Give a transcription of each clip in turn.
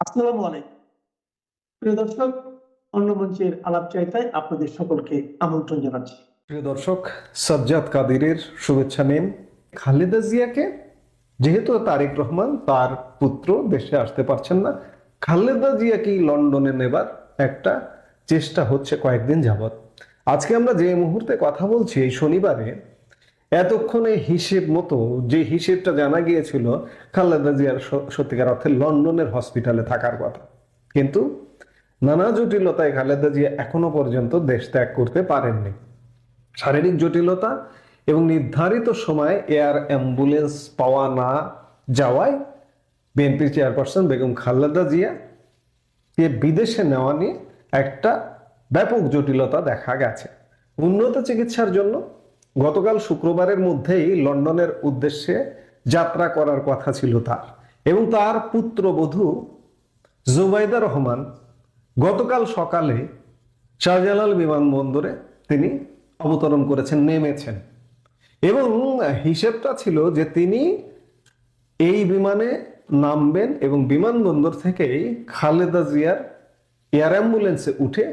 আসসালামু আলাইকুম। প্রিয় দর্শক, অন্য মঞ্চের আলাপ চাইতায় আপনাদের সকলকে আমন্ত্রণ জানাচ্ছি। প্রিয় দর্শক, সাজ্জাদ কাদিরের শুভেচ্ছা নিন। খালেদা জিয়াকে, যেহেতু তারেক রহমান তার পুত্র, দেশে আসতে পারছেন না, খালেদা জিয়াকে লন্ডনে নেবার একটা চেষ্টা হচ্ছে কয়েকদিন যাবত আজকে আমরা যে মুহূর্তে কথা বলছি, এই শনিবারে এতক্ষণে হিসেব মতো যে হিসেবটা জানা গিয়েছিল, খালেদা জিয়ার সত্যিকার অর্থে লন্ডনের হসপিটালে থাকার কথা। কিন্তু নানা জটিলতায় খালেদা জিয়া এখনও পর্যন্ত দেশ ত্যাগ করতে পারেননি। শারীরিক জটিলতা এবং নির্ধারিত সময়ে এয়ার অ্যাম্বুলেন্স পাওয়া না যাওয়ায় বিএনপি চেয়ারপারসন বেগম খালেদা জিয়া কে বিদেশে নেওয়া নিয়ে একটা ব্যাপক জটিলতা দেখা গেছে। উন্নত চিকিৎসার জন্য গতকাল শুক্রবারের মধ্যেই লন্ডনের উদ্দেশ্যে যাত্রা করার কথা ছিল তার এবং তার পুত্রবধূ জুবাইদা রহমান গতকাল সকালে শাহজালাল বিমানবন্দরে তিনি অবতরণ করেছেন, নেমেছেন। এবং হিসেবটা ছিল যে তিনি এই বিমানে নামবেন এবং বিমানবন্দর থেকেই খালেদা জিয়ার এয়ার অ্যাম্বুলেন্সে উঠে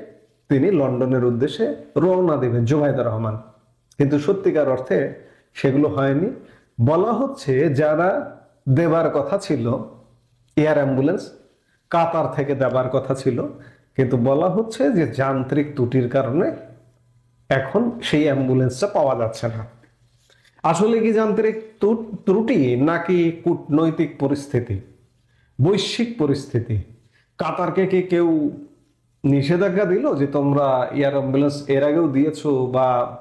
তিনি লন্ডনের উদ্দেশ্যে রওনা দেবেন জুবাইদা রহমান। কিন্তু সত্যিকার অর্থে সেগুলো হয়নি। বলা হচ্ছে যারা দেবার কথা ছিল, এয়ার অ্যাম্বুলেন্স কাতার থেকে দেবার কথা ছিল, কিন্তু বলা হচ্ছে যে যান্ত্রিক ত্রুটির কারণে এখন সেই অ্যাম্বুলেন্সটা পাওয়া যাচ্ছে না। আসলে কি যান্ত্রিক ত্রু- ত্রুটি নাকি কূটনৈতিক পরিস্থিতি, বৈশ্বিক পরিস্থিতি? কাতারকে কি কেউ নিষেধাজ্ঞা দিল যে তোমরা এয়ার অ্যাম্বুলেন্স এর আগেও দিয়েছ বা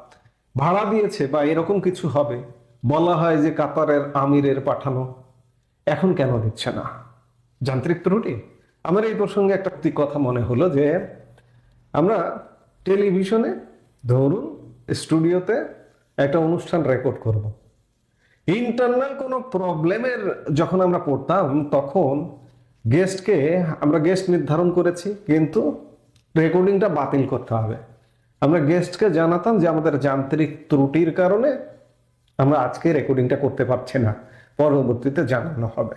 ভাড়া দিয়েছে বা এরকম কিছু হবে, বলা হয় যে কাতারের আমিরের পাঠানো। এখন কেন দিচ্ছে না? যান্ত্রিক ত্রুটি। আমার এই প্রসঙ্গে একটা কথা মনে হলো যে, আমরা টেলিভিশনে ধরুন স্টুডিওতে একটা অনুষ্ঠান রেকর্ড করব। ইন্টারনাল কোনো প্রবলেমের যখন আমরা পড়তাম, তখন গেস্টকে আমরা গেস্ট নির্ধারণ করেছি, কিন্তু রেকর্ডিংটা বাতিল করতে হবে। আমরা গেস্টকে জানাতাম যে আমাদের যান্ত্রিক ত্রুটির কারণে আমরা আজকে রেকর্ডিংটা করতে পারছি না। পরবর্তীতে জানানো হবে।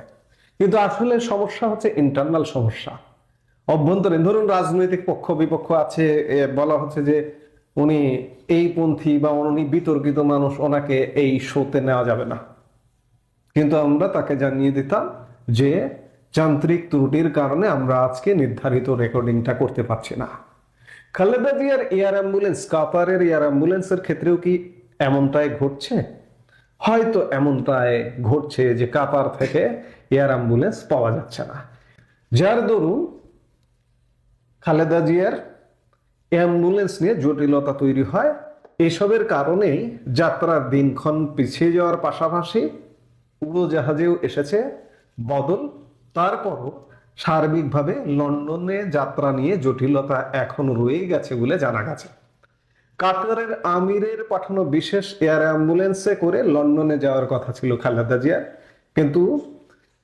কিন্তু আসলে সমস্যা হচ্ছে ইন্টারনাল সমস্যা। অভ্যন্তরীণ, ধরুন রাজনৈতিক পক্ষ, বিপক্ষ আছে বলা হচ্ছে যে উনি এই পন্থী বা উনি বিতর্কিত মানুষ, ওনাকে এই শোতে নেওয়া যাবে না। কিন্তু আমরা তাকে জানিয়ে দিতাম যে যান্ত্রিক ত্রুটির কারণে আমরা আজকে নির্ধারিত রেকর্ডিংটা করতে পারছি না। খালেদা জিয়ার এয়ার অ্যাম্বুলেন্স, কাতারের এয়ার অ্যাম্বুলেন্সের ক্ষেত্রেও কি এমনটাই ঘটছে? হয়তো এমনটাই ঘটছে যে কাতার থেকে এয়ার অ্যাম্বুলেন্স পাওয়া যাচ্ছে না। যার দরুন খালেদা জিয়ার অ্যাম্বুলেন্স নিয়ে জটিলতা তৈরি হয়। এসবের কারণেই যাত্রার দিনক্ষণ পিছিয়ে যাওয়ার পাশাপাশি উড়োজাহাজেও এসেছে বদল। তারপরও সার্বিকভাবে লন্ডনে যাত্রা নিয়ে জটিলতা এখন রয়ে গেছে বলে জানা গেছে। কাতারের আমিরের পাঠানো বিশেষ এয়ার অ্যাম্বুলেন্সে করে লন্ডনে যাওয়ার কথা ছিল খালেদা জিয়ার কিন্তু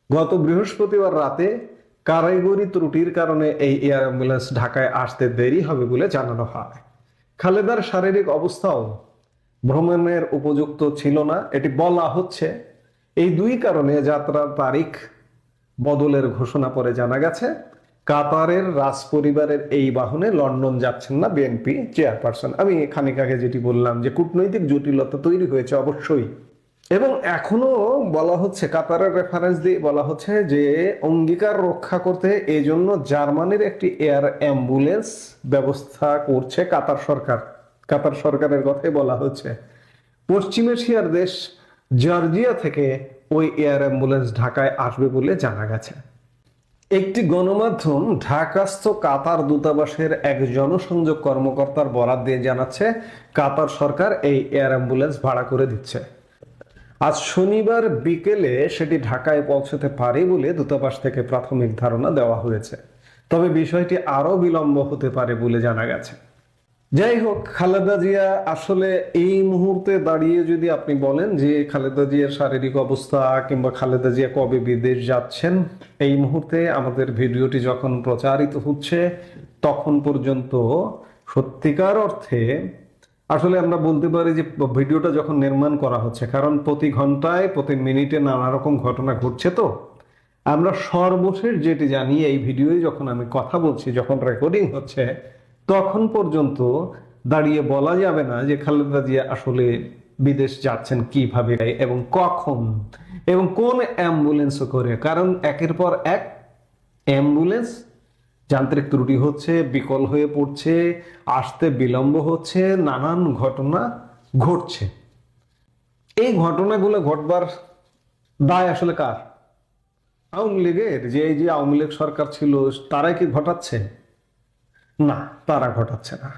গত বৃহস্পতিবার রাতে কারিগরি ত্রুটির কারণে এই এয়ার অ্যাম্বুলেন্স ঢাকায় আসতে দেরি হবে বলে জানানো হয়। খালেদার শারীরিক অবস্থাও ভ্রমণের উপযুক্ত ছিল না, এটি বলা হচ্ছে। এই দুই কারণে যাত্রার তারিখ বদলের ঘোষণা পরে জানা গেছে, কাতারের রাজ পরিবারের এই বাহনে লন্ডন যাচ্ছেন না বিএনপি চেয়ারপারসন। আমি খানিক আগে যেটি বললাম যে কূটনৈতিক জটিলতা তৈরি হয়েছে অবশ্যই। এবং এখনও বলা হচ্ছে, কাতারের রেফারেন্স দিয়ে বলা হচ্ছে যে অঙ্গীকার রক্ষা করতে এই জন্য জার্মানির একটি এয়ার অ্যাম্বুলেন্স ব্যবস্থা করছে কাতার সরকার। কাতার সরকারের কথাই বলা হচ্ছে। পশ্চিম এশিয়ার দেশ জর্জিয়া থেকে ওই এয়ার অ্যাম্বুলেন্স ঢাকায় আসবে বলে জানা গেছে। একটি গণমাধ্যম ঢাকাস্থ কাতার দূতাবাসের এক জনসংযোগ কর্মকর্তার বরাত দিয়ে জানাচ্ছে, কাতার সরকার এই এয়ার অ্যাম্বুলেন্স ভাড়া করে দিচ্ছে। আজ শনিবার বিকেলে সেটি ঢাকায় পৌঁছতে পারে বলে দূতাবাস থেকে প্রাথমিক ধারণা দেওয়া হয়েছে। তবে বিষয়টি আরও বিলম্ব হতে পারে বলে জানা গেছে। যাই হোক, খালেদা জিয়া আসলে এই মুহূর্তে দাঁড়িয়ে যদি আপনি বলেন যে খালেদা জিয়ার শারীরিক অবস্থা কিংবা খালেদা জিয়া কবে বিদেশ যাচ্ছেন, এই মুহূর্তে আমাদের ভিডিওটি যখন প্রচারিত হচ্ছে, তখন পর্যন্ত সত্যিকার অর্থে আসলে আমরা বলতে পারি যে ভিডিওটা যখন নির্মাণ করা হচ্ছে, কারণ প্রতি ঘন্টায়, প্রতি মিনিটে নানা রকম ঘটনা ঘটছে তো। আমরা সর্বশেষ যেটি জানি, এই ভিডিওয়ে যখন আমি কথা বলছি, যখন রেকর্ডিং হচ্ছে তখন পর্যন্ত দাঁড়িয়ে বলা যাবে না যে খালেদা জিয়া আসলে বিদেশ যাচ্ছেন কীভাবে এবং কখন এবং কোন অ্যাম্বুলেন্স করে। কারণ একের পর এক অ্যাম্বুলেন্স যান্ত্রিক ত্রুটি হচ্ছে, বিকল হয়ে পড়ছে, আসতে বিলম্ব হচ্ছে, নানান ঘটনা ঘটছে। এই ঘটনাগুলো ঘটবার দায় আসলে কার? আওয়ামী লীগের? যে এই যে আওয়ামী লীগ সরকার ছিল, তারাই কি ঘটাচ্ছে? না, তারা ঘটাচ্ছে না।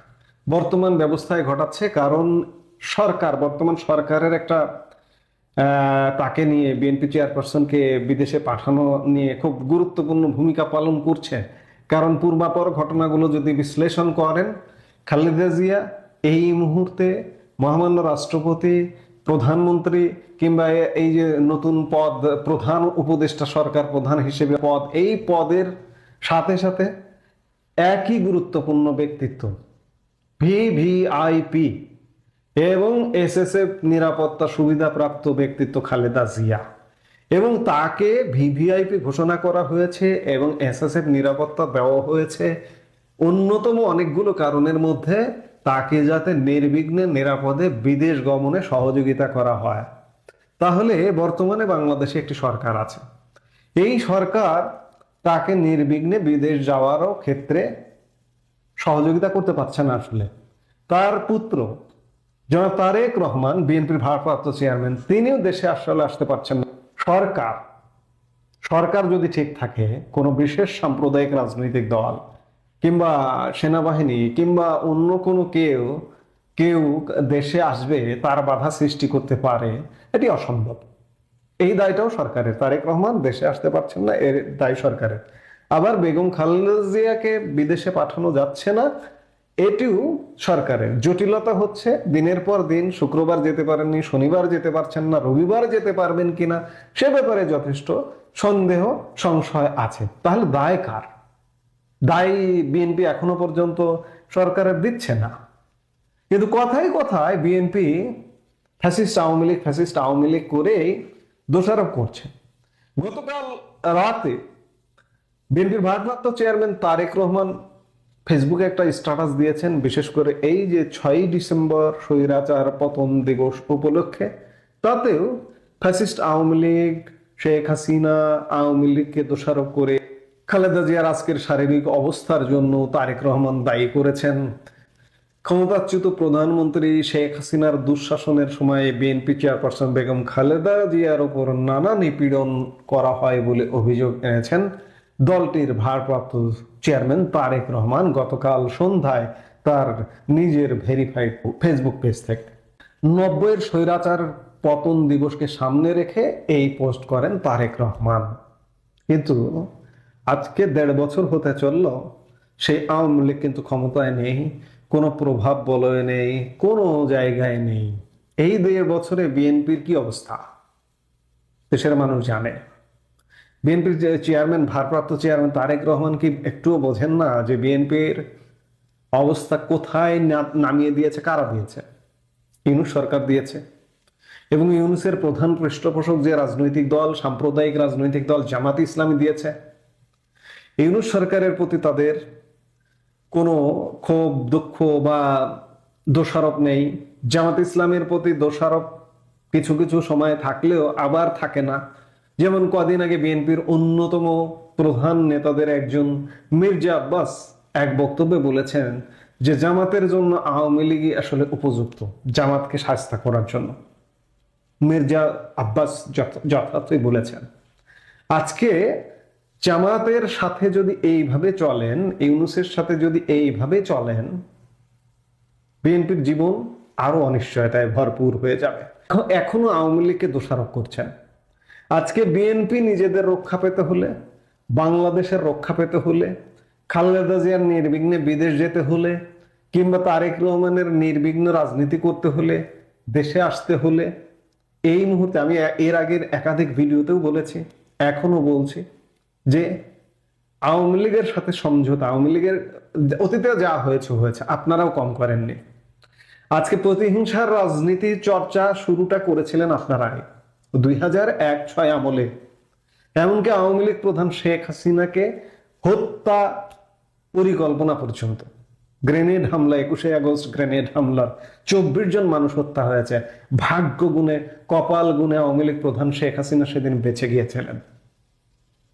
বর্তমান ব্যবস্থায় ঘটাচ্ছে কারণ সরকার, বর্তমান সরকারের একটা তাকে নিয়ে বিএনপি চেয়ারপারসনকে বিদেশে পাঠানো নিয়ে খুব গুরুত্বপূর্ণ ভূমিকা পালন করছে। কারণ পূর্বাপর ঘটনাগুলো যদি বিশ্লেষণ করেন, খালেদা জিয়া এই মুহূর্তে মহামান্য রাষ্ট্রপতি, প্রধানমন্ত্রী কিংবা এই যে নতুন পদ, প্রধান উপদেষ্টা সরকার প্রধান হিসেবে পদ, এই পদের সাথে সাথে একই গুরুত্বপূর্ণ ব্যক্তিত্ব ভিভিআইপি এবং এসএসএফ নিরাপত্তা সুবিধাপ্রাপ্ত ব্যক্তিত্ব খালেদা জিয়া। এবং তাকে ভিভিআইপি ঘোষণা করা হয়েছে এবং এসএসএফ নিরাপত্তা দেওয়া হয়েছে অন্যতম অনেকগুলো কারণের মধ্যে, তাকে যাতে নির্বিঘ্নে নিরাপদে বিদেশ গমনে সহযোগিতা করা হয়। তাহলে বর্তমানে বাংলাদেশে একটি সরকার আছে। এই সরকার তাকে নির্বিঘ্নে বিদেশ যাওয়ারও ক্ষেত্রে সহযোগিতা করতে পারছে না আসলে। তার পুত্র, জনাব তারেক রহমান, বিএনপির ভারপ্রাপ্ত চেয়ারম্যান, তিনিও দেশে আসলে আসতে পারছেন না। সরকার সরকার যদি ঠিক থাকে, কোনো বিশেষ সাম্প্রদায়িক রাজনৈতিক দল কিংবা সেনাবাহিনী কিংবা অন্য কোনো কেউ কেউ দেশে আসবে, তার বাধা সৃষ্টি করতে পারে, এটি অসম্ভব। এই দায়টাও সরকারের। তারেক রহমান দেশে আসতে পারছেন না, এর দায় সরকারের। আবার বেগম খালেদা জিয়াকে বিদেশে পাঠানো যাচ্ছে না, এটিও সরকারের। জটিলতা হচ্ছে দিনের পর দিন, শুক্রবার যেতে পারেননি, শনিবার যেতে পারছেন না, রবিবার যেতে পারবেন কিনা, সে ব্যাপারে যথেষ্ট সন্দেহ, সংশয় আছে। তাহলে দায় কার? দায় বিএনপি এখনও পর্যন্ত সরকারের দিচ্ছে না। কিন্তু কথায় কথায় BNP fascist Awami League, fascist Awami League করেই দোষারোপ করছে। গতকাল রাতে বিএনপির ভারপ্রাপ্ত চেয়ারম্যান তারেক রহমান ফেসবুকে একটা স্ট্যাটাস দিয়েছেন, বিশেষ করে এই যে ছয়ই ডিসেম্বর স্বৈরাচার পতন দিবস উপলক্ষে, তাতেও ফ্যাসিস্ট আওয়ামী লীগ, শেখ হাসিনা আওয়ামী লীগকে দোষারোপ করে খালেদা জিয়ার আজকের শারীরিক অবস্থার জন্য তারেক রহমান দায়ী করেছেন। ক্ষমতাচ্যুত প্রধানমন্ত্রী শেখ হাসিনার দুঃশাসনের সময় বিএনপি চেয়ারপারসন বেগম খালেদা জিয়ার উপর নানা নিপীড়ন করা হয় বলে অভিযোগ এনেছেন দলটির ভারপ্রাপ্ত চেয়ারম্যান তারেক রহমান গতকাল সন্ধ্যায় তার নিজের ভেরিফাইড ফেসবুক পেজ থেকে। নব্বইয়ের স্বৈরাচার পতন দিবসকে সামনে রেখে এই পোস্ট করেন তারেক রহমান। কিন্তু আজকে দেড় বছর হতে চলল সেই আওয়ামী লীগ কিন্তু ক্ষমতায় নেই। কোনো প্রভাব বলয় নেই, কোনো জায়গায় নেই। এই দেড় বছরে বিএনপির কি অবস্থা? দেশের মানুষ জানে। বিএনপির চেয়ারম্যান, ভারপ্রাপ্ত চেয়ারম্যান তারেক রহমান কি একটুও বোঝেন না যে বিএনপির অবস্থা কোথায় নামিয়ে দিয়েছে, কারা দিয়েছে? ইউনুস সরকার দিয়েছে। এবং ইউনুসের প্রধান পৃষ্ঠপোষক যে রাজনৈতিক দল, সাম্প্রদায়িক রাজনৈতিক দল জামাত ইসলামী দিয়েছে। ইউনুস সরকারের প্রতি তাদের কোনো ক্ষোভ, দুঃখ বা দোষারোপ নেই। জামাত ইসলামের প্রতি দোষারোপ কিছু কিছু সময় থাকলেও আবার থাকে না। যেমন কদিন আগে বিএনপির অন্যতম প্রধান নেতাদের একজন মির্জা আব্বাস এক বক্তব্যে বলেছেন যে, জামাতের জন্য আওয়ামী লীগই আসলে উপযুক্ত জামাতকে শাস্তা করার জন্য। মির্জা আব্বাস যথার্থই বলেছেন। আজকে জামাতের সাথে যদি এইভাবে চলেন, ইউনুসের সাথে যদি এইভাবে চলেন, বিএনপির জীবন আরও অনিশ্চয়তায় ভরপুর হয়ে যাবে। এখনও আওয়ামী লীগকে দোষারোপ করছেন। আজকে বিএনপি নিজেদের রক্ষা পেতে হলে, বাংলাদেশের রক্ষা পেতে হলে, খালেদা জিয়ার নির্বিঘ্নে বিদেশ যেতে হলে, কিংবা তারেক রহমানের নির্বিঘ্ন রাজনীতি করতে হলে, দেশে আসতে হলে, এই মুহূর্তে আমি এর আগের একাধিক ভিডিওতেও বলেছি, এখনও বলছি যে আওয়ামী লীগের সাথে সমঝোতা, আওয়ামী লীগের অতীতে যা হয়েছে হয়েছে। আপনারাও কম করেননি। আজকে প্রতিহিংসার রাজনীতি চর্চা শুরুটা করেছিলেন আপনারাই দুই হাজার এক ছয় আমলে। এমনকি আওয়ামী লীগ প্রধান শেখ হাসিনাকে হত্যা পরিকল্পনা পর্যন্ত। গ্রেনেড হামলা, একুশে আগস্ট গ্রেনেড হামলার চব্বিশ জন মানুষ হত্যা হয়েছে। ভাগ্য গুণে, কপাল গুণে আওয়ামী লীগ প্রধান শেখ হাসিনা সেদিন বেঁচে গিয়েছিলেন।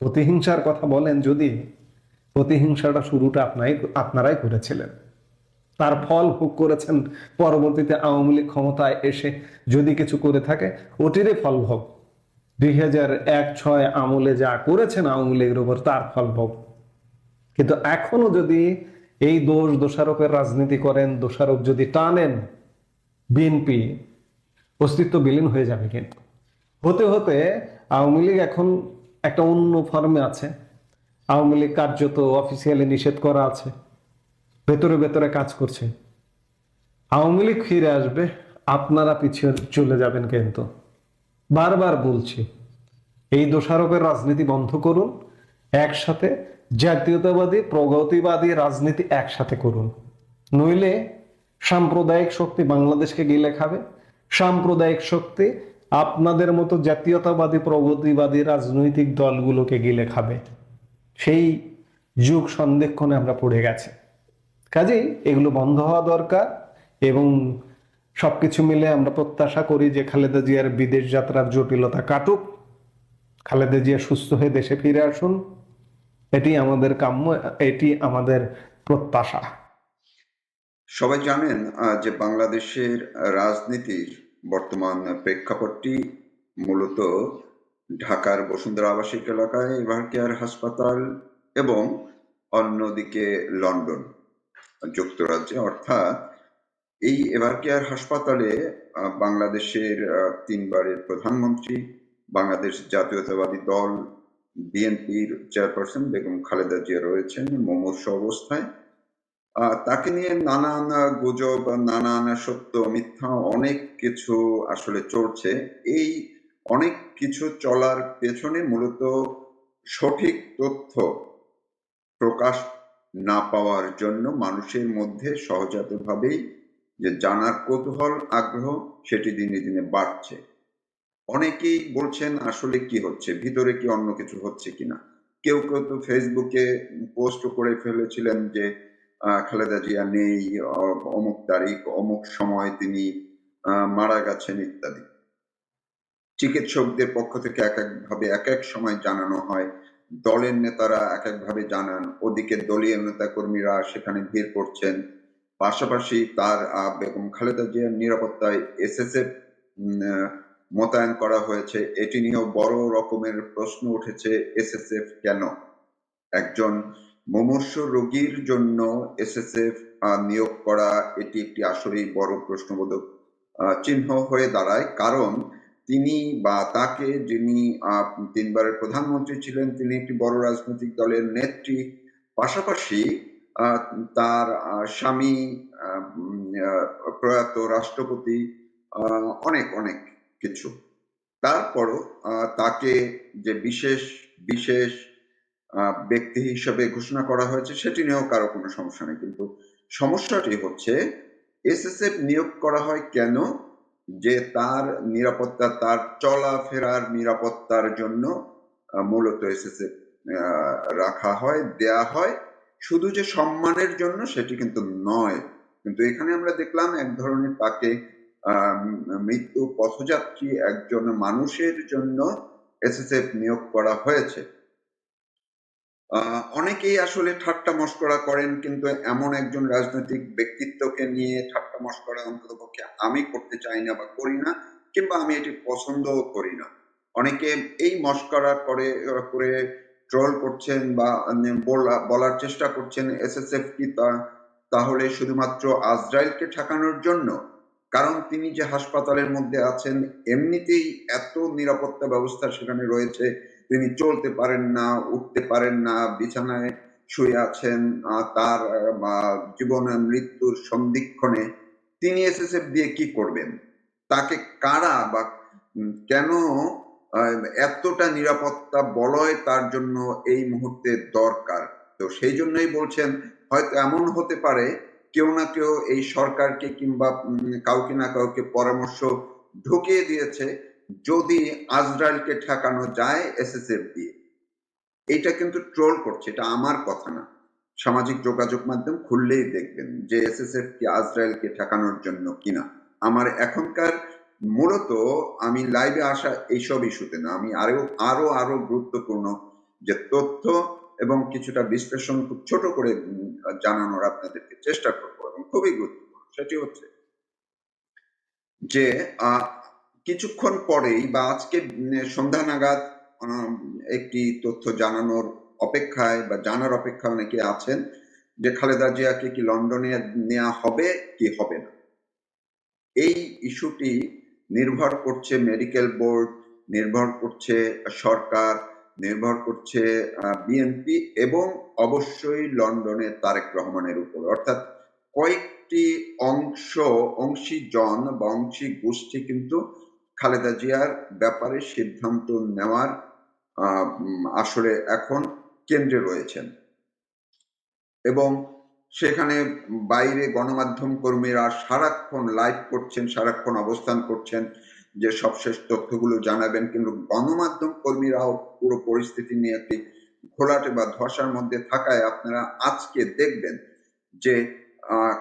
প্রতিহিংসার কথা বলেন যদি, প্রতিহিংসাটা শুরুটা আপনাই আপনারাই করেছিলেন। তার ফল ভোগ করেছেন, পরবর্তীতে আওয়ামী লীগ ক্ষমতায় এসে যদি কিছু করে থাকে, ওটিরই ফল ভোগ। দুই হাজার এক ছয় আমলে যা করেছেন আওয়ামী লীগের উপর, তার ফল ভোগ। কিন্তু এখনও যদি এই দোষ দোষারোপের রাজনীতি করেন, দোষারোপ যদি টানেন, বিএনপি অস্তিত্ব বিলীন হয়ে যাবে কিন্তু। হতে হতে আওয়ামী লীগ এখন একটা অন্য ফর্মে আছে। আওয়ামী লীগ কার্যত অফিসিয়ালি নিষেধ করা আছে। ভেতরে ভেতরে কাজ করছে। আওয়ামী লীগ ফিরে আসবে, আপনারা পিছিয়ে চলে যাবেন কিন্তু। বারবার বলছি, এই দোষারোপের রাজনীতি বন্ধ করুন, একসাথে জাতীয়তাবাদী, প্রগতিবাদী রাজনীতি একসাথে করুন। নইলে সাম্প্রদায়িক শক্তি বাংলাদেশকে গিলে খাবে। সাম্প্রদায়িক শক্তি আপনাদের মতো জাতীয়তাবাদী, প্রগতিবাদী রাজনৈতিক দলগুলোকে গিলে খাবে। সেই যুগ সন্দেক্ষণে আমরা পড়ে গেছি। কাজেই এগুলো বন্ধ হওয়া দরকার এবং সবকিছু মিলে আমরা প্রত্যাশা করি যে খালেদা জিয়ার বিদেশ যাত্রার জটিলতা কাটুক। খালেদা জিয়া সুস্থ হয়ে দেশে ফিরে আসুন। এটি আমাদের কাম্য, এটি আমাদের প্রত্যাশা। সবাই জানেন যে বাংলাদেশের রাজনীতির বর্তমান প্রেক্ষাপটটি মূলত ঢাকার বসুন্ধরা আবাসিক এলাকায় এভারকেয়ার হাসপাতাল এবং অন্যদিকে লন্ডন যুক্তরাজ্যে। অর্থাৎ এই এভারকেয়ার হাসপাতালে বাংলাদেশের তিনবারের প্রধানমন্ত্রী, বাংলাদেশ জাতীয়তাবাদী দল, বিএনপির চেয়ারপারসন বেগম খালেদা জিয়া রয়েছেন। মুমূর্ষ অবস্থায় তাকে নিয়ে নানান গুজব, নানান সত্য, মিথ্যা অনেক কিছু আসলে চলছে। এই অনেক কিছু চলার পেছনে মূলত সঠিক তথ্য প্রকাশ না পাওয়ার জন্য মানুষের মধ্যে সহজাতভাবেই যে জানার কৌতূহল, আগ্রহ, সেটি দিনে দিনে বাড়ছে। অনেকেই বলছেন, আসলে কি হচ্ছে? ভিতরে কি অন্য কিছু হচ্ছে কিনা? কেউ কেউ তো ফেসবুকে পোস্ট করে ফেলেছিলেন যে খালেদা জিয়া নেই, অমুক তারিখ, অমুক সময় তিনি মারা গেছেন ইত্যাদি। চিকিৎসকদের পক্ষ থেকে এক এক ভাবে এক এক সময় জানানো হয়, দলের নেতারা এক এক ভাবে জানান, ওদিকে দলীয় নেতা কর্মীরা সেখানে ভিড় করছেন। পাশাপাশি তার বেগম খালেদা জিয়ার নিরাপত্তায় এসএসএফ মোতায়েন করা হয়েছে। এটি নিয়েও বড় রকমের প্রশ্ন উঠেছে, এসএসএফ কেন? একজন মুমূর্ষ রোগীর জন্য এসএসএফ নিয়োগ করা এটি একটি আসলেই বড় প্রশ্নবোধক চিহ্ন হয়ে দাঁড়ায়। কারণ তিনি বা তাকে যিনি তিনবারের প্রধানমন্ত্রী ছিলেন, তিনি একটি বড় রাজনৈতিক দলের নেত্রী। পাশাপাশি তার স্বামী প্রয়াত রাষ্ট্রপতি অনেক অনেক কিছু। তারপরও তাকে যে বিশেষ বিশেষ ব্যক্তি হিসেবে ঘোষণা করা হয়েছে, সেটি নিয়েও কারও কোনো সমস্যা নেই। কিন্তু সমস্যাটি হচ্ছে, এসএসএফ নিয়োগ করা হয় কেন? যে তার নিরাপত্তা, তার চলাফেরার নিরাপত্তার জন্য মূলত এসএসএফ রাখা হয়, দেয়া হয়। শুধু যে সম্মানের জন্য সেটি কিন্তু নয়। কিন্তু এখানে আমরা দেখলাম এক ধরনের তাকে মৃত্যু পথযাত্রী একজন মানুষের জন্য এসএসএফ নিয়োগ করা হয়েছে। অনেকেই আসলে ঠাট্টা মস্করা করেন, কিন্তু এমন একজন রাজনৈতিক ব্যক্তিত্বকে নিয়ে ঠাট্টা মস্করা অন্তত পক্ষে আমি করতে চাই না বা করি না, কিংবা আমি এটি পছন্দও করি না। অনেকে এই মস্করা করে করে ট্রল করছেন বা বলা- বলার চেষ্টা করছেন এসএসএফ কি তা, তাহলে শুধুমাত্র আজরাইলকে ঠেকানোর জন্য? কারণ তিনি যে হাসপাতালের মধ্যে আছেন, এমনিতেই এত নিরাপত্তা ব্যবস্থা সেখানে রয়েছে তিনি চলতে পারেন না উঠতে পারেন না বিছানায় শুয়ে আছেন তার আহ, জীবন মৃত্যুর সন্ধিক্ষণে তিনি এসএসএফ দিয়ে কি করবেন? তাকে কারা বা কেন এতটা নিরাপত্তা বলয় তার জন্য এই মুহূর্তে দরকার? তো সেই জন্যই বলছেন হয়তো এমন হতে পারে কেউ না কেউ এই সরকারকে কিংবা কাউকে না কাউকে পরামর্শ ঢুকিয়ে দিয়েছে। যদি আজরায়েলকে ঠেকানো যায় এসএসএফ দিয়ে এটা কিন্তু ট্রোল করছে, এটা আমার কথা না। সামাজিক যোগাযোগ মাধ্যম খুললেই দেখবেন যে এসএসএফ কি আজরায়েলকে ঠেকানোর জন্য কিনা। আমার এখনকার মূলত আমি লাইভে আসা এইসব ইস্যুতে না, আমি আরও আরও আরও গুরুত্বপূর্ণ যে তথ্য এবং কিছুটা বিশ্লেষণ খুব ছোট করে জানানোর আপনাদেরকে চেষ্টা করব এবং খুবই গুরুত্বপূর্ণ। সেটি হচ্ছে যে কিছুক্ষণ পরেই বা আজকে সন্ধ্যা নাগাদ একটি তথ্য জানানোর অপেক্ষায় বা জানার অপেক্ষায় অনেকে আছেন যে খালেদা জিয়াকে কি লন্ডনে নেওয়া হবে কি হবে না। এই ইস্যুটি নির্ভর করছে মেডিকেল বোর্ড, নির্ভর করছে সরকার, নির্ভর করছে বিএনপি এবং অবশ্যই লন্ডনে তারেক রহমানের উপর। অর্থাৎ কয়েকটি অংশ, অংশীজন বা অংশী গোষ্ঠী কিন্তু খালেদা জিয়ার ব্যাপারে সিদ্ধান্ত নেওয়ার আসলে এখন কেন্দ্রে রয়েছেন। এবং সেখানে বাইরে গণমাধ্যম কর্মীরা সারাক্ষণ লাইভ করছেন, সারাক্ষণ অবস্থান করছেন যে সবশেষ তথ্যগুলো জানাবেন। কিন্তু গণমাধ্যম কর্মীরাও পুরো পরিস্থিতি নিয়ে একটি ঘোলাটে বা ধসার মধ্যে থাকায় আপনারা আজকে দেখবেন যে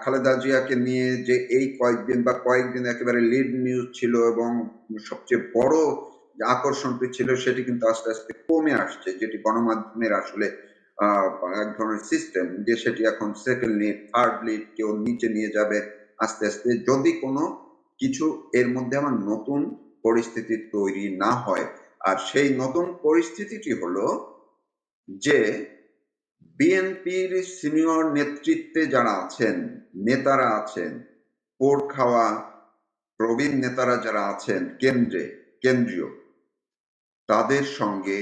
খালেদা জিয়াকে নিয়ে যে এই কয়েকদিন বা কয়েকদিন একেবারে লিড নিউজ ছিল এবং সবচেয়ে বড় যে আকর্ষণটি ছিল সেটি কিন্তু আস্তে আস্তে কমে আসছে, যেটি গণমাধ্যমের আসলে এক ধরনের সিস্টেম যে সেটি এখন সেকেন্ড লিড থার্ড লিড কেউ নিচে নিয়ে যাবে আস্তে আস্তে। যদি কোনো কিছু এর মধ্যে আমার নতুন পরিস্থিতি তৈরি না হয়, আর সেই নতুন পরিস্থিতিটি হলো যে বিএনপির সিনিয়র নেতৃত্বে যারা আছেন, নেতারা আছেন পোর খাওয়া প্রবীণ নেতারা যারা আছেন কেন্দ্রে, কেন্দ্রীয়, তাদের সঙ্গে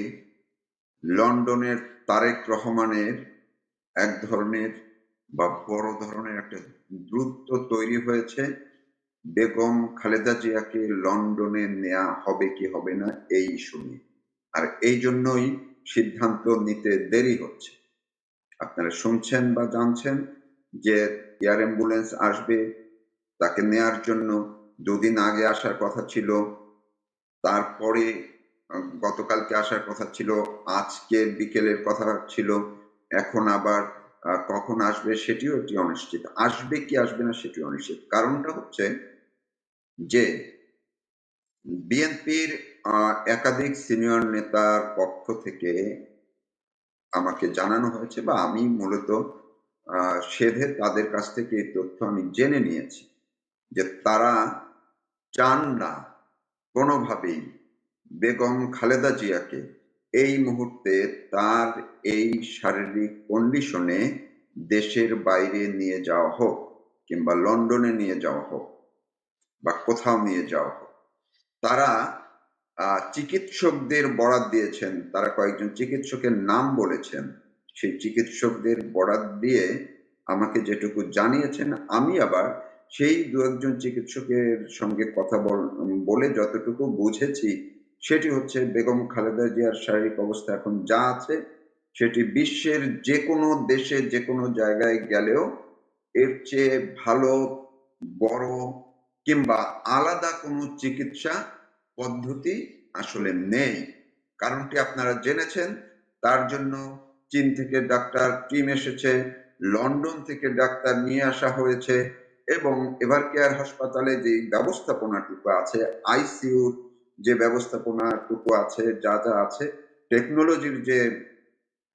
লন্ডনের তারেক রহমানের এক ধরনের বা বড় ধরনের একটা দ্রুত তৈরি হয়েছে। বেগম খালেদা জিয়াকে লন্ডনে নেওয়া হবে কি হবে না, এই ইস্যু নিয়ে। আর এই জন্যই সিদ্ধান্ত নিতে দেরি হচ্ছে। আপনারা শুনছেন বা জানছেন যে এয়ার অ্যাম্বুলেন্স আসবে, তাকে নেয়ার জন্য দুদিন আগে আসার কথা ছিল, তারপরে গতকালকে আসার কথা ছিল, আজকে বিকেলের কথা ছিল, এখন আবার কখন আসবে সেটিও একটি অনিশ্চিত। আসবে কি আসবে না সেটি অনিশ্চিত। কারণটা হচ্ছে যে বিএনপির একাধিক সিনিয়র নেতার পক্ষ থেকে আমাকে জানানো হয়েছে বা আমি মূলত সেধে তাদের কাছ থেকে এই তথ্য আমি জেনে নিয়েছি যে তারা চান না কোনোভাবেই বেগম খালেদা জিয়াকে এই মুহূর্তে তার এই শারীরিক কন্ডিশনে দেশের বাইরে নিয়ে যাওয়া হোক কিংবা লন্ডনে নিয়ে যাওয়া হোক বা কোথাও নিয়ে যাওয়া হোক। তারা চিকিৎসকদের বরাত দিয়েছেন। তারা কয়েকজন চিকিৎসকের নাম বলেছেন। সেই চিকিৎসকদের বরাত দিয়ে আমাকে যেটুকু জানিয়েছেন, আমি আবার সেই দু একজন চিকিৎসকের সঙ্গে কথা বল- যতটুকু বুঝেছি, সেটি হচ্ছে বেগম খালেদা জিয়ার শারীরিক অবস্থা এখন যা আছে, সেটি বিশ্বের যে কোনো দেশে যে কোনো জায়গায় গেলেও এর চেয়ে ভালো, বড় কিংবা আলাদা কোনো চিকিৎসা পদ্ধতি আসলে নেই। কারণটি আপনারা জেনেছেন, তার জন্য চীন থেকে ডাক্তার টিম এসেছে, লন্ডন থেকে ডাক্তার নিয়ে আসা হয়েছে এবং এভার কেয়ার হাসপাতালে যে ব্যবস্থাপনাটুকু আছে, আইসিইউ যে ব্যবস্থাপনাটুকু আছে, যা যা আছে, টেকনোলজির যে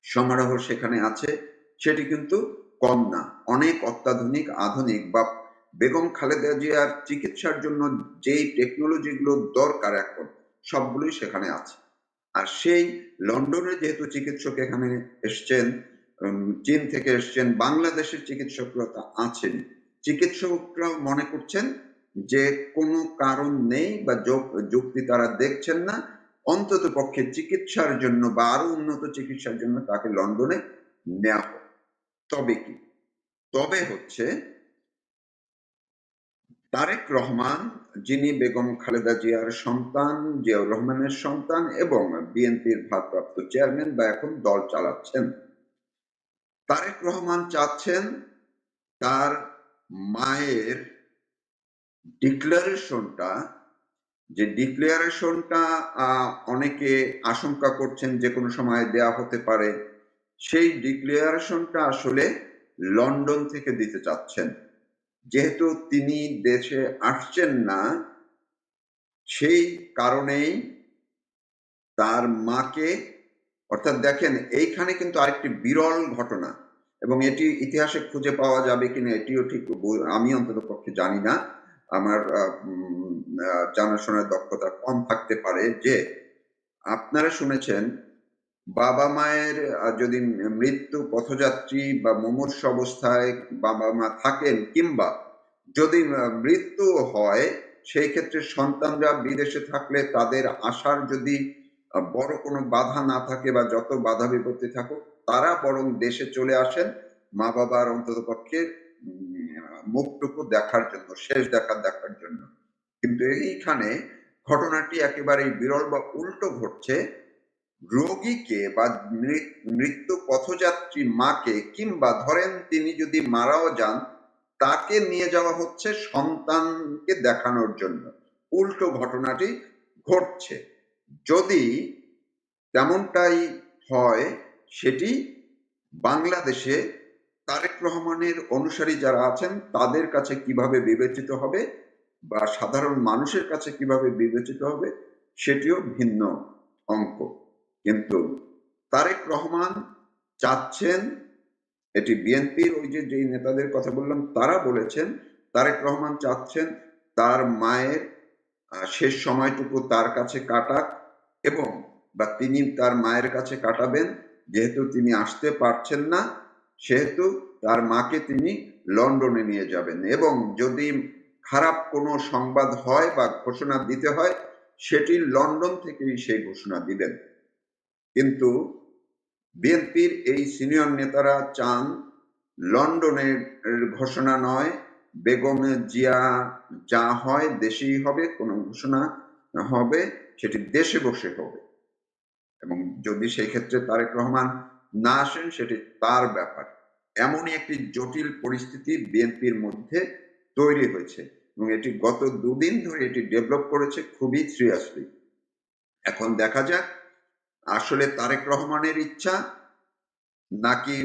সমারোহ সেখানে আছে, সেটি কিন্তু কম না। অনেক অত্যাধুনিক, আধুনিক বা বেগম খালেদা জিয়ার চিকিৎসার জন্য যেই টেকনোলজি গুলো দরকার এখন, সবগুলোই সেখানে আছে। আর সেই লন্ডনে যেহেতু চিকিৎসক এখানে এসছেন চীন থেকে এসছেন, বাংলাদেশের চিকিৎসকরা আছেন। চিকিৎসকরা মনে করছেন যে কোনো কারণ নেই বা যুক্তি তারা দেখছেন না। অন্তত পক্ষে চিকিৎসার জন্য বা আরও উন্নত চিকিৎসার জন্য তাকে লন্ডনে নেওয়া হোক। তবে কি? তবে হচ্ছে তারেক রহমান, যিনি বেগম খালেদা জিয়ার সন্তান, জিয়াউর রহমানের সন্তান এবং বিএনপির ভারপ্রাপ্ত চেয়ারম্যান বা এখন দল চালাচ্ছেন। তারেক রহমান চাচ্ছেন তার মায়ের ডিক্লারেশনটা, যে ডিক্লেয়ারেশনটা অনেকে আশঙ্কা করছেন যে কোনো সময় দেয়া হতে পারে। সেই ডিক্লেয়ারেশনটা আসলে লন্ডন থেকে দিতে চাচ্ছেন। যেহেতু তিনি দেশে আসছেন না, সেই কারণেই তার মাকে, অর্থাৎ দেখেন এইখানে কিন্তু আরেকটি বিরল ঘটনা, এবং এটি ইতিহাসে খুঁজে পাওয়া যাবে কিনা এটিও ঠিক আমি অন্তত পক্ষে জানি না। আমার জানাশোনার দক্ষতা কম থাকতে পারে যে, আপনারা শুনেছেন বাবা মায়ের যদি মৃত্যু পথযাত্রী বা মুমূর্ষ অবস্থায় বাবা মা থাকেন কিংবা যদি মৃত্যু হয়, সেই ক্ষেত্রে সন্তানরা বিদেশে থাকলে তাদের আসার যদি বড় কোনো বাধা না থাকে বা যত বাধা বিপত্তি থাকুক, তারা বরং দেশে চলে আসেন মা বাবার অন্তত পক্ষে মুখটুকু দেখার জন্য, শেষ দেখা দেখার জন্য। কিন্তু এইখানে ঘটনাটি একেবারেই বিরল বা উল্টো ঘটছে। রোগীকে বা মৃ- মৃত্যু পথযাত্রী মাকে কিংবা ধরেন তিনি যদি মারাও যান, তাকে নিয়ে যাওয়া হচ্ছে সন্তানকে দেখানোর জন্য। উল্টো ঘটনাটি ঘটছে। যদি তেমনটাই হয়, সেটি বাংলাদেশে তারেক রহমানের অনুসারী যারা আছেন, তাদের কাছে কীভাবে বিবেচিত হবে বা সাধারণ মানুষের কাছে কীভাবে বিবেচিত হবে, সেটিও ভিন্ন অঙ্ক। কিন্তু তারেক রহমান চাচ্ছেন, এটি বিএনপির ওই যে যেই নেতাদের কথা বললাম, তারা বলেছেন, তারেক রহমান চাচ্ছেন তার মায়ের শেষ সময়টুকু তার কাছে কাটাক এবং বা তিনি তার মায়ের কাছে কাটাবেন, যেহেতু তিনি আসতে পারছেন না, সেহেতু তার মাকে তিনি লন্ডনে নিয়ে যাবেন এবং যদি খারাপ কোনো সংবাদ হয় বা ঘোষণা দিতে হয়, সেটি লন্ডন থেকেই সেই ঘোষণা দিবেন। কিন্তু বিএনপির এই সিনিয়র নেতারা চান লন্ডনের ঘোষণা নয়, বেগম জিয়া যা হয় দেশেই হবে, কোনো ঘোষণা হবে, সেটি দেশে বসে হবে। এবং যদি সেই ক্ষেত্রে তারেক রহমান না আসেন, সেটি তার ব্যাপার। এমনই একটি জটিল পরিস্থিতি বিএনপির মধ্যে তৈরি হয়েছে এবং এটি গত দুদিন ধরে এটি ডেভেলপ করেছে খুবই সিরিয়াসলি। এখন দেখা যাক আসলে তারেক রহমানের ইচ্ছা নাকি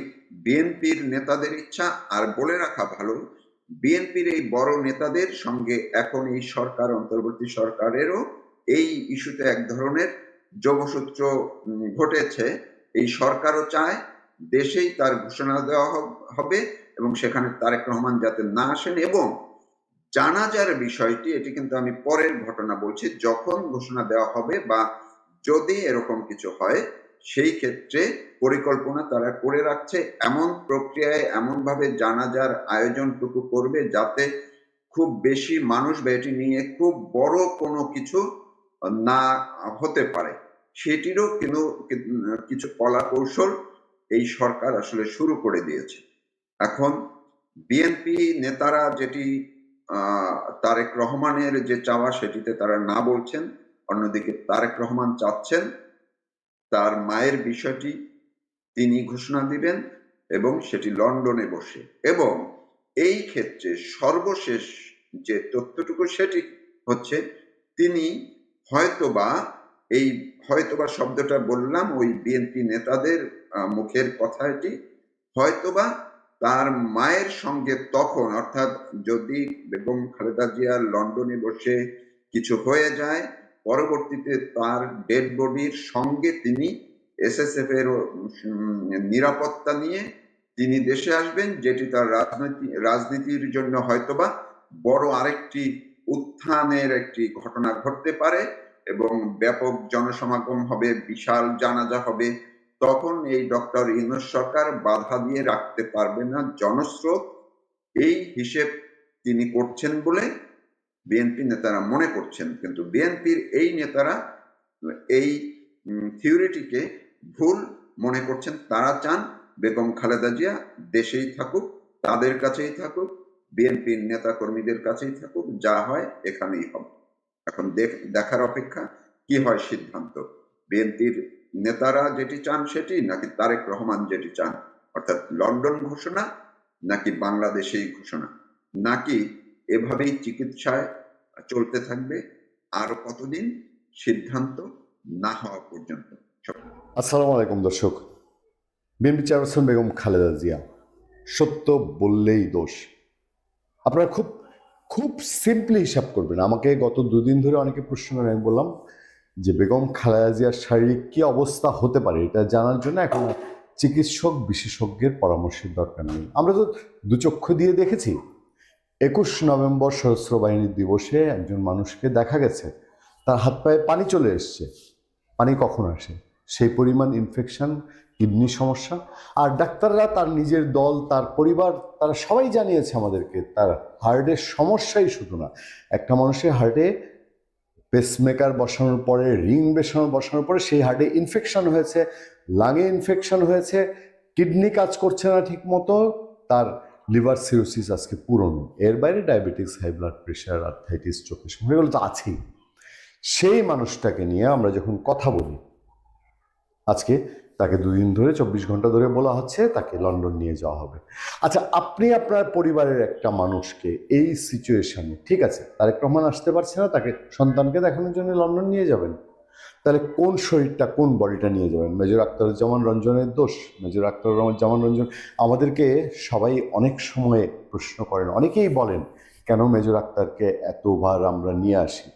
বিএনপির নেতাদের ইচ্ছা? আর বলে রাখা ভালো, বিএনপির এই বড় নেতাদের সঙ্গে এখন এই সরকার, অন্তর্বর্তী সরকারেরও এই ইস্যুতে এক ধরনের যোগসূত্র ঘটেছে। এই সরকারও চায় দেশেই তার ঘোষণা দেওয়া হবে এবং সেখানে তারেক রহমান যাতে না আসেন এবং জানাজার বিষয়টি, এটি কিন্তু আমি পরের ঘটনা বলছি, যখন ঘোষণা দেওয়া হবে বা যদি এরকম কিছু হয়, সেই ক্ষেত্রে পরিকল্পনা তারা করে রাখছে। এমন প্রক্রিয়ায় এমন ভাবে জানাজার আয়োজনটুকু করবে যাতে খুব বেশি মানুষ বা এটি নিয়ে খুব বড় কোনো কিছু না হতে পারে। সেটিরও কিন্তু কিছু কলা কৌশল এই সরকার আসলে শুরু করে দিয়েছে। এখন বিএনপি নেতারা যেটি তারেক রহমানের যে চাওয়া সেটিতে তারা না বলছেন। অন্যদিকে তারেক রহমান চাচ্ছেন তার মায়ের বিষয়টি তিনি ঘোষণা দিবেন এবং সেটি লন্ডনে বসে। এবং এই ক্ষেত্রে সর্বশেষ যে তথ্যটুকু সেটি হচ্ছে তিনি হয়তোবা এই হয়তোবা শব্দটা বললাম, ওই বিএনপি নেতাদের মুখের কথা এটি হয়তোবা তার মায়ের সঙ্গে তখন, অর্থাৎ যদি বেগম খালেদা জিয়া লন্ডনে বসে কিছু হয়ে যায় পরবর্তীতে তার ডেড বডির সঙ্গে তিনি এসএসএফ এর নিরাপত্তা নিয়ে তিনি দেশে আসবেন, যেটি তার রাজনীতি, রাজনীতির জন্য হয়তোবা বড় আরেকটি উত্থানের একটি ঘটনা ঘটতে পারে এবং ব্যাপক জনসমাগম হবে, বিশাল জানাজা হবে, তখন এই ডক্টর ইউনুস সরকার বাধা দিয়ে রাখতে পারবে না, জনস্রোত, এই হিসেব তিনি করছেন বলে বিএনপি নেতারা মনে করছেন, কিন্তু বিএনপির এই নেতারা, এই থিওরিটিকে ভুল মনে করছেন। তারা চান বেগম খালেদা জিয়া দেশেই থাকুক, তাদের কাছেই থাকুক, বিএনপির নেতা কর্মীদের কাছেই থাকুক, যা হয় এখানেই হবে এখন দেখ- দেখার অপেক্ষা কি হয় সিদ্ধান্ত? বিএনপির নেতারা যেটি চান সেটি, নাকি তারেক রহমান যেটি চান? অর্থাৎ লন্ডন ঘোষণা, নাকি বাংলাদেশেই ঘোষণা? নাকি এভাবেই চিকিৎসায় চলতে থাকবে। আরও কতদিন? সিদ্ধান্ত না হওয়া পর্যন্ত। আসসালামু আলাইকুম দর্শক। BNP chairperson Begum Khaleda Zia. সত্য বললেই দোষ। আপনারা খুব খুব সিম্পলি হিসাব করবেন। আমাকে গত দুদিন ধরে অনেকে প্রশ্ন করে আমি বললাম যে, বেগম খালেদা জিয়ার শারীরিক কী অবস্থা হতে পারে? এটা জানার জন্য এখন চিকিৎসক, বিশেষজ্ঞের পরামর্শের দরকার নেই। আমরা তো দুচক্ষু দিয়ে দেখেছি। একুশ নভেম্বর সশস্ত্র বাহিনী দিবসে একজন মানুষকে দেখা গেছে। তার হাত পায়ে পানি চলে এসছে। পানি কখন আসে? সেই পরিমাণ ইনফেকশন কিডনি সমস্যা। আর ডাক্তাররা তার নিজের দল, তার পরিবার, তারা সবাই জানিয়েছে আমাদেরকে, তার হার্টের সমস্যাই শুধু না। একটা মানুষের হার্টে পেসমেকার বসানোর পরে রিং বেসানো বসানোর পরে সেই হার্টে ইনফেকশন হয়েছে লাঙে ইনফেকশন হয়েছে কিডনি কাজ করছে না ঠিক মতো তার লিভার সিরোসিস আজকে পুরনো এর বাইরে diabetes high blood pressure arthritis চোখের সমস্যা এগুলো তো আছেই। সেই মানুষটাকে নিয়ে আমরা যখন কথা বলি, আজকে তাকে দুদিন ধরে, চব্বিশ ঘণ্টা ধরে বলা হচ্ছে, তাকে লন্ডন নিয়ে যাওয়া হবে। আচ্ছা আপনি আপনার পরিবারের একটা মানুষকে এই সিচুয়েশানে ঠিক আছে, তারেক রহমান আসতে পারছে না, তাকে সন্তানকে দেখানোর জন্য লন্ডন নিয়ে যাবেন। তাহলে কোন শরীরটা, কোন বডিটা নিয়ে যাবেন? মেজর আখতারুজ্জামান রঞ্জনের দোষ, মেজর আখতারুজ্জামান রঞ্জন আমাদেরকে সবাই অনেক সময়ে প্রশ্ন করেন, অনেকেই বলেন, কেন মেজর আক্তারকে এতবার আমরা নিয়ে আসি?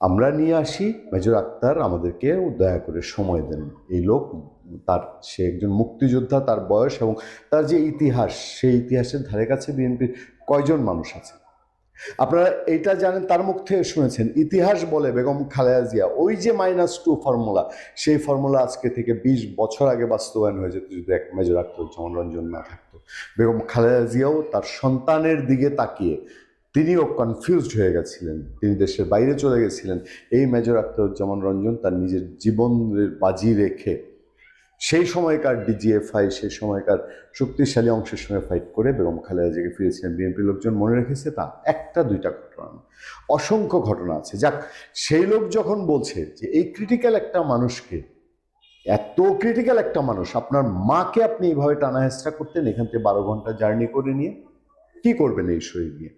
আমরা নিয়ে আসি, মেজর আক্তার আমাদেরকে দয়া করে সময় দেন। এই লোক, তার, সে একজন মুক্তিযোদ্ধা, তার বয়স এবং তার যে ইতিহাস, সেই ইতিহাসের ধারে কাছে বিএনপির কয়জন মানুষ আছে? আপনারা এটা জানেন, তার মুখ থেকে শুনেছেন, ইতিহাস বলে বেগম খালেদা জিয়া, ওই যে মাইনাস টু ফর্মুলা সেই ফর্মুলা আজকে থেকে বিশ বছর আগে বাস্তবায়ন হয়ে যেত যদি এক মেজর আক্তারুজ্জামান রঞ্জন না থাকতো। বেগম খালেদা জিয়াও তার সন্তানের দিকে তাকিয়ে তিনিও কনফিউজড হয়ে গেছিলেন, তিনি দেশের বাইরে চলে গেছিলেন। এই মেজর আখতারুজ্জামান রঞ্জন তার নিজের জীবনের বাজি রেখে সেই সময়কার ডিজিএফআই সেই সময়কার শক্তিশালী অংশের সঙ্গে ফাইট করে বেগম খালেদা জিয়াকে ফিরেছিলেন বিএনপি লোকজন। মনে রেখেছে তা? একটা দুইটা ঘটনা। অসংখ্য ঘটনা আছে। যাক, সেই লোক যখন বলছে যে এই ক্রিটিক্যাল একটা মানুষকে, এত ক্রিটিক্যাল একটা মানুষ, আপনার মাকে আপনি এইভাবে টানা করতেন এখান থেকে বারো ঘণ্টা জার্নি করে নিয়ে? কি করবেন এই শরীর নিয়ে?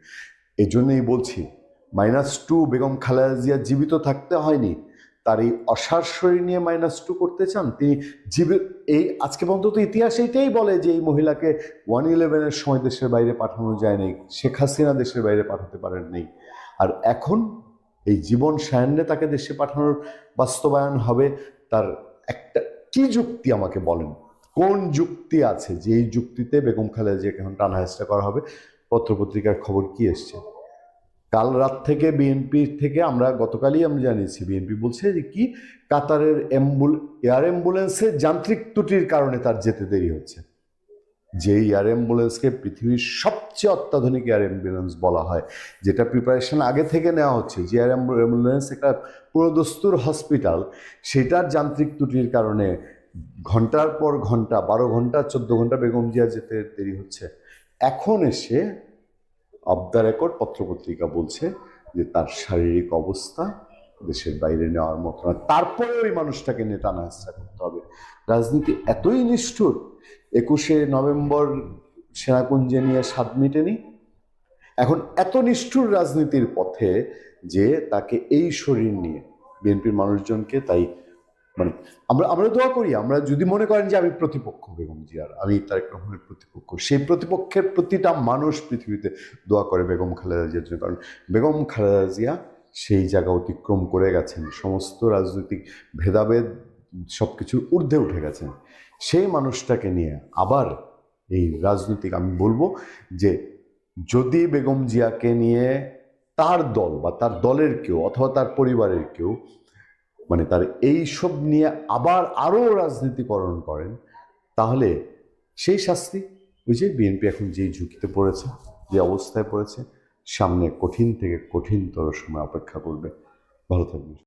এই জন্যই বলছি মাইনাস টু বেগম খালেদা জিয়া জীবিত থাকতে হয়নি। তার এই অসার শরীর নিয়ে মাইনাস টু করতে চান, তিনি জীবিত এই আজকে পর্যন্ত ইতিহাস এইটাই বলে যে এই মহিলাকে ওয়ান ইলেভেনের সময় দেশের বাইরে পাঠানো যায় নাই, শেখ হাসিনা দেশের বাইরে পাঠাতে পারেন নেই। আর এখন এই জীবন সায়ান্নে তাকে দেশে পাঠানোর বাস্তবায়ন হবে, তার একটা কি যুক্তি আমাকে বলেন? কোন যুক্তি আছে? যে এই যুক্তিতে বেগম খালেদা জিয়াকে এখন টানা হেঁচড়া করা হবে, পত্রপত্রিকার খবর কি এসছে? কাল রাত থেকে বিএনপি থেকে আমরা গতকালই আমি জানিয়েছি বিএনপি বলছে যে কি কাতারের অ্যাম্বুল, এয়ার অ্যাম্বুলেন্সের যান্ত্রিক ত্রুটির কারণে তার যেতে দেরি হচ্ছে। যে এয়ার অ্যাম্বুলেন্সকে পৃথিবীর সবচেয়ে অত্যাধুনিক এয়ার অ্যাম্বুলেন্স বলা হয়, যেটা প্রিপারেশন আগে থেকে নেওয়া হচ্ছে, যে এয়ার অ্যাম্বুলেন্স একটা পুরোদস্তুর হসপিটাল সেটার যান্ত্রিক ত্রুটির কারণে ঘণ্টার পর ঘণ্টা, বারো ঘণ্টা, চোদ্দ ঘণ্টা বেগম জিয়া যেতে দেরি হচ্ছে। এখন এসে অব দ্য রেকর্ড পত্রপত্রিকা বলছে যে তার শারীরিক অবস্থা দেশের বাইরে নেওয়ার মতো না। তারপরে ওই মানুষটাকে নিয়ে টানা হেঁচড়া করতে হবে। রাজনীতি এতই নিষ্ঠুর, একুশে নভেম্বর সেনাকুঞ্জে নিয়ে স্বাদ মেটেনি। এখন এত নিষ্ঠুর রাজনীতির পথে যে তাকে এই শরীর নিয়ে বিএনপির মানুষজনকে তাই মানে আমরা আমরা দোয়া করি, আমরা যদি মনে করেন যে আমি প্রতিপক্ষ বেগম জিয়ার, আমি তারেক রহমানের প্রতিপক্ষ, সেই প্রতিপক্ষের প্রতিটা মানুষ পৃথিবীতে দোয়া করে বেগম খালেদা জিয়ার জন্য। কারণ বেগম খালেদা জিয়া সেই জায়গা অতিক্রম করে গেছেন, সমস্ত রাজনৈতিক ভেদাভেদ সব কিছুর ঊর্ধ্বে উঠে গেছেন। সেই মানুষটাকে নিয়ে আবার এই রাজনৈতিক, আমি বলব যে যদি বেগম জিয়াকে নিয়ে তার দল বা তার দলের কেউ অথবা তার পরিবারের কেউ মানে তার এই সব নিয়ে আবার আরও রাজনীতিকরণ করেন, তাহলে সেই শাস্তি ওই যে বিএনপি এখন যেই ঝুঁকিতে পড়েছে, যে অবস্থায় পড়েছে, সামনে কঠিন থেকে কঠিনতর সময় অপেক্ষা করবে। ভালো থাকবে